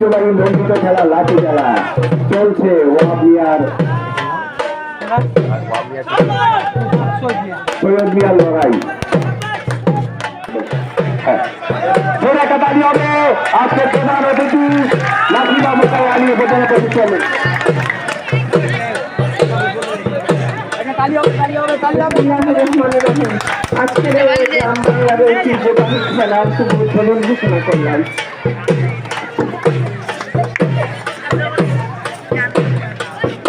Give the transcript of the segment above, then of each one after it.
ঐতিহ্যবাহী মন্ডিত খেলা লাঠি খেলা চলছে ওয়াবিয়ার সৈয়দ মিয়ার লড়াই। হ্যাঁ। একটা তালি হবে, আজকে প্রধান অতিথি লাঠিবা মোকাই আলী বাংলার ঐতিহ্যবাহী খেলার শুভ উদ্বোধন ঘোষণা করলাম।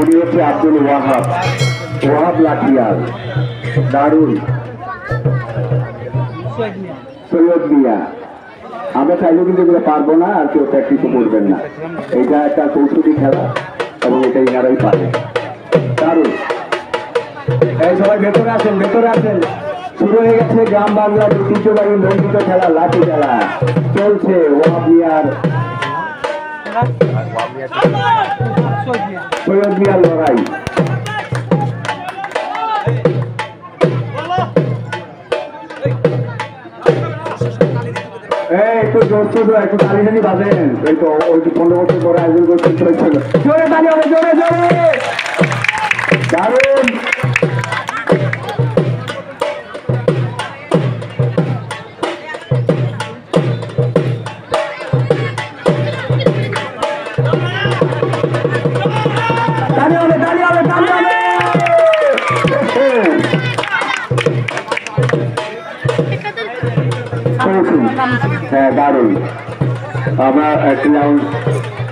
উনি হচ্ছে আব্দুল ওয়াহাব। ওয়াহাব লাঠিয়াল। দারুণ সৈয়দ মিয়া। আমরা চাইলেও কিন্তু এগুলো পারব না, আর কেউ প্র্যাকটিসও করবেন না। এটা একটা কৌশলী খেলা, এবং এটা ইনারাই পারে। দারুণ এই সবাই ভেতরে আসেন ভেতরে আসেন। শুরু হয়ে গেছে গ্রাম বাংলার ঐতিহ্যবাহী মন্ডিত খেলা, লাঠি খেলা। চলছে ওয়াবিয়ার সৈয়দ মিয়ার লড়াই। একটু জোর ছোট একটু তালি টালি বাজেন এই তো ওই পনেরো বছর পরে আয়োজন করছেন জোরে তালি হবে জোরে জোরে। দারুণ! হ্যাঁ দারুণ। আমরা একটি রাউন্ড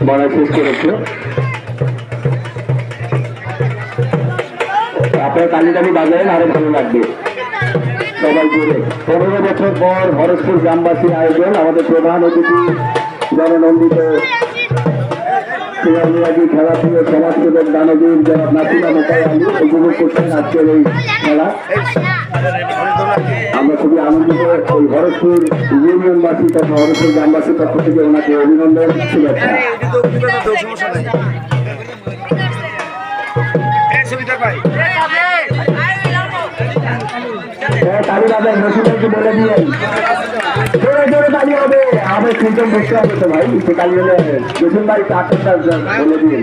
বলা শেষ করেছি। আপনার তালি বাজারেন, আরও ভালো লাগবে। সবাই জুড়ে। পনেরো বছর পর হরেশপুর গ্রামবাসী আয়োজন, আমাদের প্রধান অতিথি জননন্দিত ক্রীড়াবিরাগী খেলাধুলো, সমাজসেবক, দানবীর, যারা নাসিমা মোকাই আলী উপভোগ করছেন আজকের এই খেলা। আমরা খুবই আনন্দিত ওই ভরতপুর ইউনিয়নবাসী তথা ভরতপুর গ্রামবাসীর পক্ষ থেকে ওনাকে অভিনন্দন, শুভেচ্ছা। তালি বাজার রসিদকে বলে দিয়ে জোরে জোরে তালি হবে। আমাদের সিমটম বুঝতে হবে তো ভাই সে তালি হলে রসুন ভাই কাঠটা বলে দিয়ে